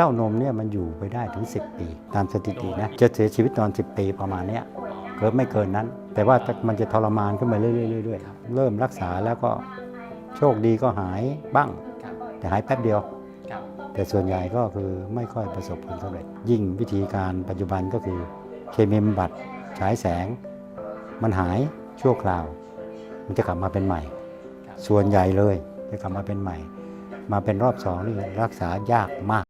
เต้านมเนี่ยมันอยู่ไปได้ถึง 10 ปี ตามสถิตินะจะเสียชีวิตตอน 10 ปีประมาณเนี้ยเกิดไม่เกินนั้น แต่ว่ามันจะทรมานขึ้นมาเรื่อยๆเรื่อยๆเริ่มรักษาแล้วก็โชคดีก็หายบ้าง แต่หายแป๊บเดียว แต่ส่วนใหญ่ก็คือไม่ค่อยประสบผลสำเร็จ ยิ่งวิธีการปัจจุบันก็คือเคมีบำบัดฉายแสง มันหายชั่วคราว มันจะกลับมาเป็นใหม่ ส่วนใหญ่เลยจะกลับมาเป็นใหม่ มาเป็นรอบสองนี่รักษายากมาก